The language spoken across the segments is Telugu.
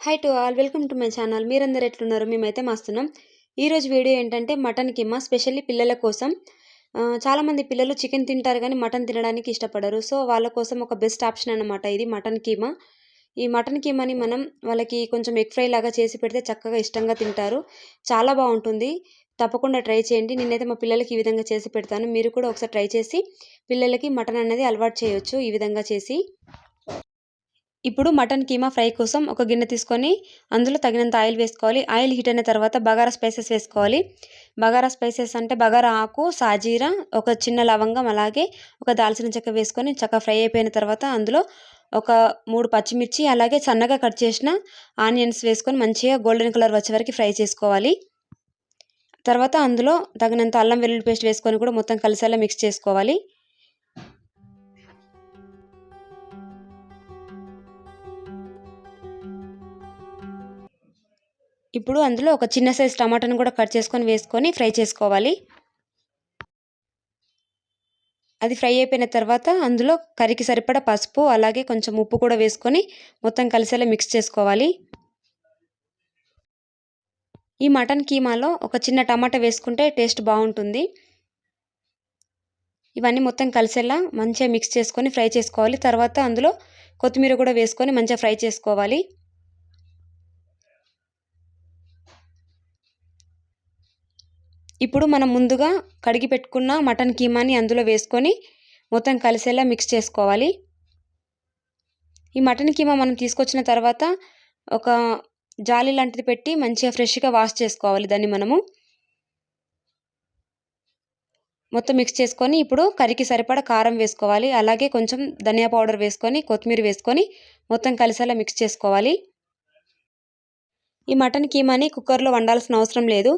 Hi to all welcome to my channel మీరందరూ ఎట్లున్నారు? మేమైతే మస్తున్నాం. ఈరోజు వీడియో ఏంటంటే మటన్ కిమా స్పెషల్లీ పిల్లల కోసం. చాలామంది పిల్లలు చికెన్ తింటారు కానీ మటన్ తినడానికి ఇష్టపడరు. సో వాళ్ళ కోసం ఒక బెస్ట్ ఆప్షన్ అన్నమాట ఇది మటన్ కీమా. ఈ మటన్ కీమాని మనం వాళ్ళకి కొంచెం ఎగ్ ఫ్రై లాగా చేసి పెడితే చక్కగా ఇష్టంగా తింటారు. చాలా బాగుంటుంది. తప్పకుండా ట్రై చేయండి. నేనైతే మా పిల్లలకి ఈ విధంగా చేసి పెడతాను. మీరు కూడా ఒకసారి ట్రై చేసి పిల్లలకి మటన్ అనేది అలవాటు చేయొచ్చు ఈ విధంగా చేసి. ఇప్పుడు మటన్ కీమా ఫ్రై కోసం ఒక గిన్నె తీసుకొని అందులో తగినంత ఆయిల్ వేసుకోవాలి. ఆయిల్ హీట్ అయిన తర్వాత బగారా స్పైసెస్ వేసుకోవాలి. బగారా స్పైసెస్ అంటే బగారా ఆకు సాజీరా ఒక చిన్న లవంగం అలాగే ఒక దాల్చిన చెక్క వేసుకొని చక్క ఫ్రై అయిపోయిన తర్వాత అందులో ఒక మూడు పచ్చిమిర్చి అలాగే సన్నగా కట్ చేసిన ఆనియన్స్ వేసుకొని మంచిగా గోల్డెన్ కలర్ వచ్చే వరకు ఫ్రై చేసుకోవాలి. తర్వాత అందులో తగినంత అల్లం వెల్లుల్లి పేస్ట్ వేసుకొని కూడా మొత్తం కలిసేలా మిక్స్ చేసుకోవాలి. ఇప్పుడు అందులో ఒక చిన్న సైజ్ టమాటాను కూడా కట్ చేసుకొని వేసుకొని ఫ్రై చేసుకోవాలి. అది ఫ్రై అయిపోయిన తర్వాత అందులో కర్రీకి సరిపడా పసుపు అలాగే కొంచెం ఉప్పు కూడా వేసుకొని మొత్తం కలిసేలా మిక్స్ చేసుకోవాలి. ఈ మటన్ కీమాలో ఒక చిన్న టమాటా వేసుకుంటే టేస్ట్ బాగుంటుంది. ఇవన్నీ మొత్తం కలిసేలా మంచిగా మిక్స్ చేసుకొని ఫ్రై చేసుకోవాలి. తర్వాత అందులో కొత్తిమీర కూడా వేసుకొని మంచిగా ఫ్రై చేసుకోవాలి. ఇప్పుడు మనం ముందుగా కడిగి పెట్టుకున్న మటన్ కీమాని అందులో వేసుకొని మొత్తం కలిసేలా మిక్స్ చేసుకోవాలి. ఈ మటన్ కీమా మనం తీసుకొచ్చిన తర్వాత ఒక జాలి లాంటిది పెట్టి మంచిగా ఫ్రెష్గా వాష్ చేసుకోవాలి దాన్ని మనము. మొత్తం మిక్స్ చేసుకొని ఇప్పుడు కర్రీకి సరిపడా కారం వేసుకోవాలి. అలాగే కొంచెం ధనియా పౌడర్ వేసుకొని కొత్తిమీర వేసుకొని మొత్తం కలిసేలా మిక్స్ చేసుకోవాలి. ఈ మటన్ కీమాని కుక్కర్లో వండాల్సిన అవసరం లేదు.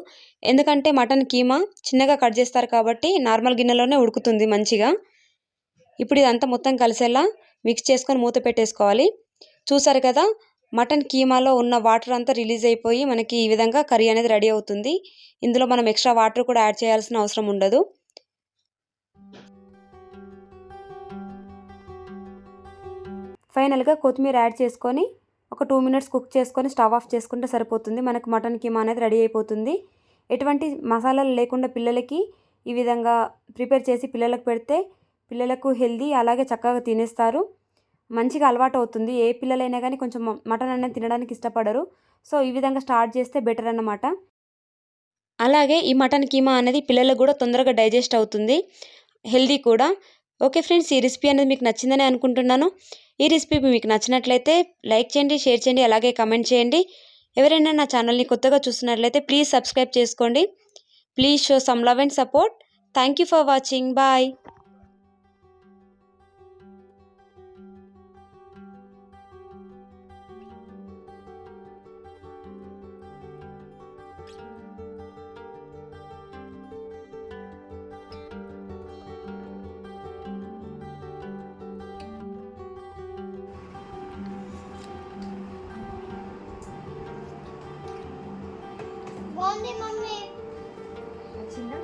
ఎందుకంటే మటన్ కీమా చిన్నగా కట్ చేస్తారు కాబట్టి నార్మల్ గిన్నెలోనే ఉడుకుతుంది మంచిగా. ఇప్పుడు ఇదంతా మొత్తం కలిసేలా మిక్స్ చేసుకొని మూత పెట్టేసుకోవాలి. చూసారు కదా మటన్ కీమాలో ఉన్న వాటర్ అంతా రిలీజ్ అయిపోయి మనకి ఈ విధంగా కర్రీ అనేది రెడీ అవుతుంది. ఇందులో మనం ఎక్స్ట్రా వాటర్ కూడా యాడ్ చేయాల్సిన అవసరం ఉండదు. ఫైనల్గా కొత్తిమీర యాడ్ చేసుకొని ఒక టూ మినిట్స్ కుక్ చేసుకొని స్టవ్ ఆఫ్ చేసుకుంటే సరిపోతుంది. మనకు మటన్ కీమా అనేది రెడీ అయిపోతుంది. ఎటువంటి మసాలాలు లేకుండా పిల్లలకి ఈ విధంగా ప్రిపేర్ చేసి పిల్లలకు పెడితే పిల్లలకు హెల్దీ అలాగే చక్కగా తినేస్తారు. మంచిగా అలవాటు అవుతుంది. ఏ పిల్లలైనా కానీ కొంచెం మటన్ అనేది తినడానికి ఇష్టపడరు. సో ఈ విధంగా స్టార్ట్ చేస్తే బెటర్ అన్నమాట. అలాగే ఈ మటన్ కీమా అనేది పిల్లలకు కూడా తొందరగా డైజెస్ట్ అవుతుంది. హెల్దీ కూడా. ఓకే ఫ్రెండ్స్ ఈ రెసిపీ అనేది మీకు నచ్చిందని అనుకుంటున్నాను. ఈ రెసిపీ మీకు నచ్చినట్లయితే లైక్ చేయండి షేర్ చేయండి అలాగే కమెంట్ చేయండి. ఎవరైనా నా ఛానల్ని కొత్తగా చూస్తున్నట్లయితే ప్లీజ్ సబ్స్క్రైబ్ చేసుకోండి. Please show some love and support. Thank you for watching. Bye. బాగుంది మమ్మీ. నచ్చిందా?